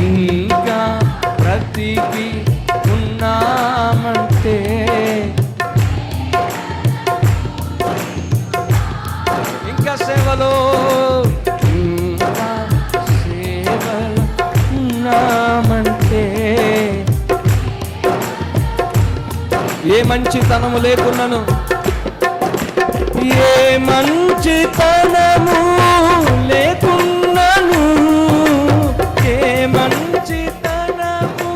ఇంకా బ్రతికి ఉన్నామంటే. ఇంకా సేవలో ఇంకా సేవలో ఉన్నామంటే ఏ మంచితనము లేకున్నాను ఏ మంచితనము మంచితనము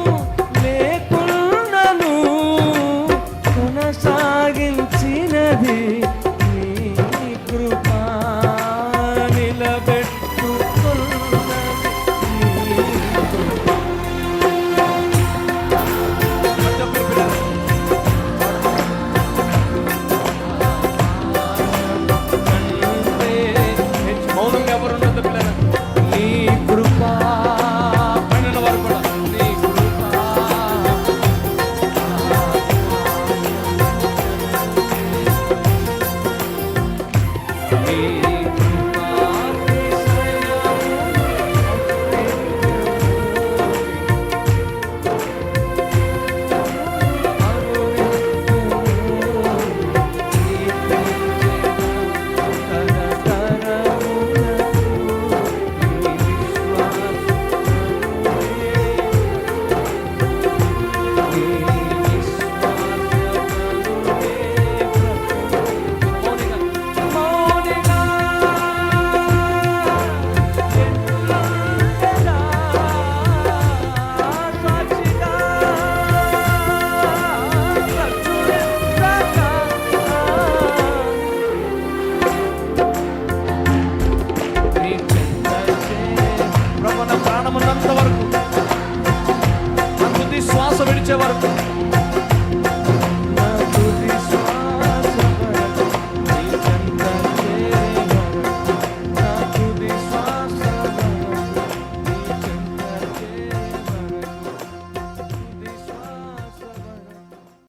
లేకున్నను కొనసాగించినది కృప నిలబెట్టుకున్నది. ఎవరు here. వచ్చే వరకు